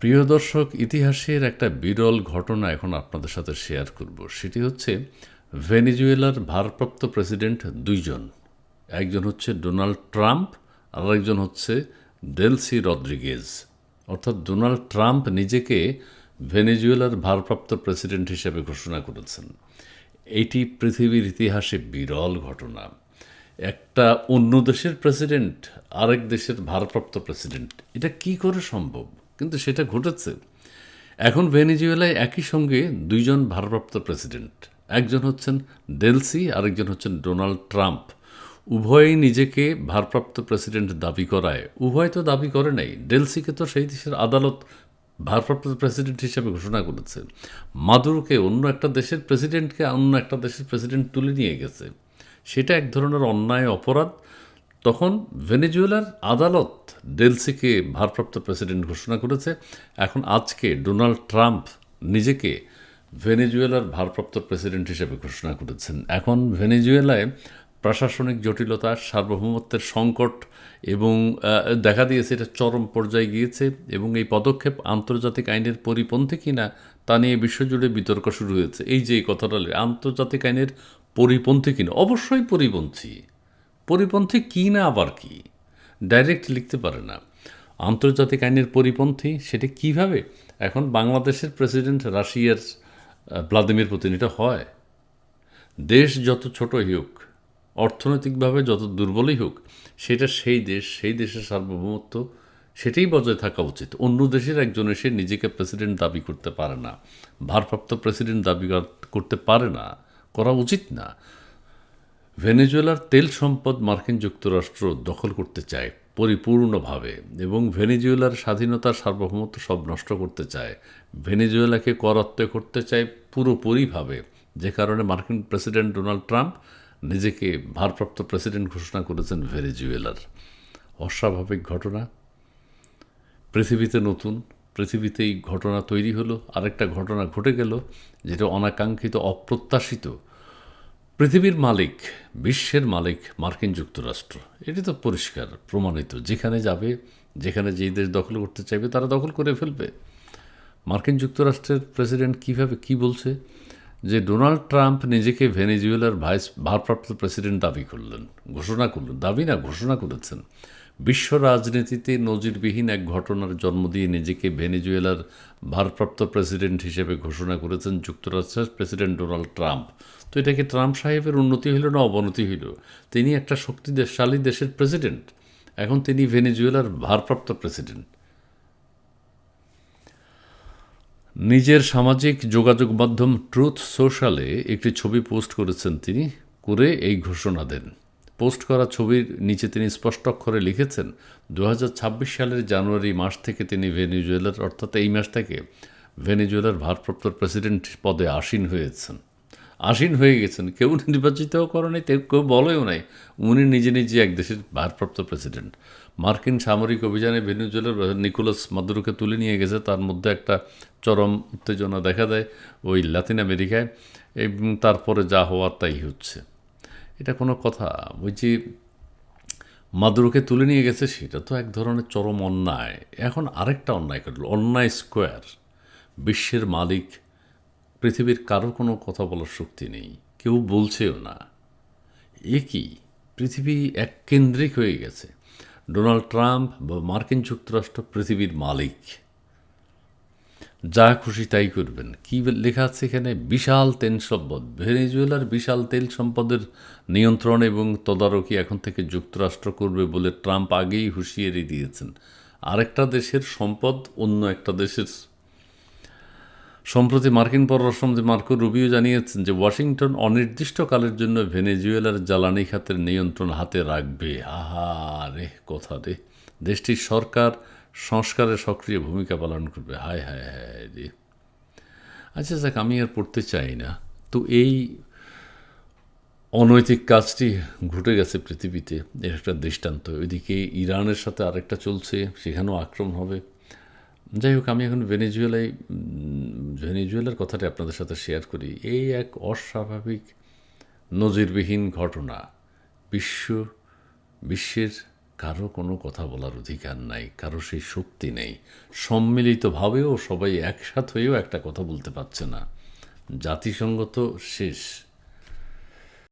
প্রিয় দর্শক, ইতিহাসের একটা বিরল ঘটনা এখন আপনাদের সাথে শেয়ার করব। সেটি হচ্ছে ভেনিজুয়েলার ভারপ্রাপ্ত প্রেসিডেন্ট দুইজন। একজন হচ্ছে ডোনাল্ড ট্রাম্প আর একজন হচ্ছে ডেলসি রদ্রিগেজ। অর্থাৎ ডোনাল্ড ট্রাম্প নিজেকে ভেনেজুয়েলার ভারপ্রাপ্ত প্রেসিডেন্ট হিসেবে ঘোষণা করেছেন। এটি পৃথিবীর ইতিহাসে বিরল ঘটনা। একটা অন্য দেশের প্রেসিডেন্ট, আরেক দেশের ভারপ্রাপ্ত প্রেসিডেন্ট, এটা কি করে সম্ভব? কিন্তু সেটা ঘটেছে। এখন ভেনিজুয়েলায় একই সঙ্গে দুইজন ভারপ্রাপ্ত প্রেসিডেন্ট, একজন হচ্ছেন ডেলসি, আরেকজন হচ্ছেন ডোনাল্ড ট্রাম্প। উভয়ই নিজেকে ভারপ্রাপ্ত প্রেসিডেন্ট দাবি করায়। উভয় তো দাবি করে নাই, ডেলসিকে তো সেই দেশের আদালত ভারপ্রাপ্ত প্রেসিডেন্ট হিসেবে ঘোষণা করেছে। মাদুরকে অন্য একটা দেশের প্রেসিডেন্টকে অন্য একটা দেশের প্রেসিডেন্ট তুলে নিয়ে গেছে। সেটা এক ধরনের অন্যায়, অপরাধ তখন ভেনেজুয়েলার আদালত ডেলসিকে ভারপ্রাপ্ত প্রেসিডেন্ট ঘোষণা করেছে। এখন আজকে ডোনাল্ড ট্রাম্প নিজেকে ভেনেজুয়েলার ভারপ্রাপ্ত প্রেসিডেন্ট হিসেবে ঘোষণা করেছেন। এখন ভেনেজুয়েলায় প্রশাসনিক জটিলতা, সার্বভৌমত্বের সংকট এবং দেখা দিয়েছে এটা চরম পর্যায়ে গিয়েছে এবং এই পদক্ষেপ আন্তর্জাতিক আইনের পরিপন্থী কিনা তা নিয়ে বিশ্বজুড়ে বিতর্ক শুরু হয়েছে। এই যে এই কথাটা আন্তর্জাতিক আইনের পরিপন্থী কিনা? অবশ্যই পরিপন্থী। পরিপন্থী কী না আবার কি? ডাইরেক্ট লিখতে পারে না। আন্তর্জাতিক আইনের পরিপন্থী সেটা কীভাবে? এখন বাংলাদেশের প্রেসিডেন্ট রাশিয়ার ভ্লাদিমির পুতিন এটা হয়। দেশ যত ছোটই হোক, অর্থনৈতিকভাবে যত দুর্বলই হোক, সেটা সেই দেশ, সেই দেশের সার্বভৌমত্ব, সেটাই বজায় থাকা উচিত। অন্য দেশের একজন এসে নিজেকে প্রেসিডেন্ট দাবি করতে পারে না, ভারপ্রাপ্ত প্রেসিডেন্ট দাবি করতে পারে না, করা উচিত না। ভেনেজুয়েলার তেল সম্পদ মার্কিন যুক্তরাষ্ট্র দখল করতে চায় পরিপূর্ণভাবে এবং ভেনেজুয়েলার স্বাধীনতার সার্বভৌমত্ব সব নষ্ট করতে চায়। ভেনেজুয়েলাকে করাত্ময় করতে চায় পুরোপুরিভাবে, যে কারণে মার্কিন প্রেসিডেন্ট ডোনাল্ড ট্রাম্প নিজেকে ভারপ্রাপ্ত প্রেসিডেন্ট ঘোষণা করেছেন ভেনেজুয়েলার। অস্বাভাবিক ঘটনা। পৃথিবীতে নতুন, পৃথিবীতেই ঘটনা তৈরি হলো। আরেকটা ঘটনা ঘটে গেল, যেটা অনাকাঙ্ক্ষিত, অপ্রত্যাশিত পৃথিবীর মালিক, বিশ্বের মালিক মার্কিন যুক্তরাষ্ট্র। এটি তো পরিষ্কার, প্রমাণিত। যেখানে যাবে, যেখানে যেই দেশ দখল করতে চাইবে, তারা দখল করে ফেলবে। মার্কিন যুক্তরাষ্ট্রের প্রেসিডেন্ট কীভাবে কি বলছে? যে ডোনাল্ড ট্রাম্প নিজেকে ভেনিজুয়েলার ভাইস, ভারপ্রাপ্ত প্রেসিডেন্ট দাবি করলেন, ঘোষণা করলেন, দাবি না, ঘোষণা করেছেন। বিশ্ব রাজনীতিতে নজিরবিহীন এক ঘটনার জন্ম দিয়ে নিজেকে ভেনেজুয়েলার ভারপ্রাপ্ত প্রেসিডেন্ট হিসেবে ঘোষণা করেছেন যুক্তরাষ্ট্রের প্রেসিডেন্ট ডোনাল্ড ট্রাম্প। তো এটা কি ট্রাম্প সাহেবের উন্নতি হইল না অবনতি হইল? তিনি একটা শক্তিশালী দেশের প্রেসিডেন্ট, এখন তিনি ভেনেজুয়েলার ভারপ্রাপ্ত প্রেসিডেন্ট। নিজের সামাজিক যোগাযোগ মাধ্যম ট্রুথ সোশ্যালে একটি ছবি পোস্ট করেছেন তিনি, করে এই ঘোষণা দেন। পোস্ট করা ছবির নিচে তিনি স্পষ্ট অক্ষরে লিখেছেন দু হাজার ছাব্বিশ সালের জানুয়ারি মাস থেকে তিনি ভেনিজুয়েলার অর্থাৎ এই মাস থেকে ভেনিজুয়েলার ভারপ্রাপ্ত প্রেসিডেন্ট পদে আসীন হয়েছেন। আসীন হয়ে গেছেন। কেউ নির্বাচিতও নাই কেউ বলেও নাই, উনি নিজে নিজে এক দেশের ভারপ্রাপ্ত প্রেসিডেন্ট। মার্কিন সামরিক অভিযানে ভেনিজুয়েলার নিকোলাস মাদুরোকে তুলে নিয়ে গেছে। তার মধ্যে একটা চরম উত্তেজনা দেখা দেয় ওই লাতিন আমেরিকায়, এবং তারপরে যা হওয়ার তাই হচ্ছে। এটা কোনো কথা। ওই যে মাদুরোকে তুলে নিয়ে গেছে, সেটা তো এক ধরনের চরম অন্যায়। এখন আরেকটা অন্যায় করল অন্যায় স্কোয়ার। বিশ্বের মালিক, পৃথিবীর কারও কোনো কথা বলার শক্তি নেই, কেউ বলছেও না। এ কি? পৃথিবী এক কেন্দ্রিক হয়ে গেছে। ডোনাল্ড ট্রাম্প বা মার্কিন যুক্তরাষ্ট্র পৃথিবীর মালিক। যা খুশি তাই করবেন। কি লেখা আছে এখানে? বিশাল তেল সম্পদ। ভেনেজুয়েলার বিশাল তেল সম্পদের নিয়ন্ত্রণ এবং তদারকি এখন থেকে যুক্তরাষ্ট্র করবে বলে ট্রাম্প আগেই হুঁশিয়ারি দিয়েছেন। আরেকটা দেশের সম্পদ অন্য একটা দেশের। সম্প্রতি মার্কিন পররাষ্ট্রমন্ত্রী মার্কো রুবিও জানিয়েছেন যে ওয়াশিংটন অনির্দিষ্টকালের জন্য ভেনেজুয়েলার জ্বালানি খাতের নিয়ন্ত্রণ হাতে রাখবে। আহা, রে, কথা রে। দেশটির সরকার সংস্কারে সক্রিয় ভূমিকা পালন করবে। হায় হায় হায় রে। আচ্ছা যাক, আমি আর পড়তে চাই না। তো এই অনৈতিক কাজটি ঘটে গেছে পৃথিবীতে, এর একটা দৃষ্টান্ত। ওইদিকে ইরানের সাথে আরেকটা চলছে, সেখানেও আক্রমণ হবে। যাই হোক, আমি এখন ভেনেজুয়েলায় ভেনেজুয়েলার কথাটি আপনাদের সাথে শেয়ার করি। এই এক অস্বাভাবিক নজিরবিহীন ঘটনা বিশ্ব, বিশ্বের কারও কোনো কথা বলার অধিকার নাই, কারও সেই শক্তি নেই। সম্মিলিতভাবেও সবাই একসাথ হয়েও একটা কথা বলতে পারছে না। জাতিসংগত শেষ।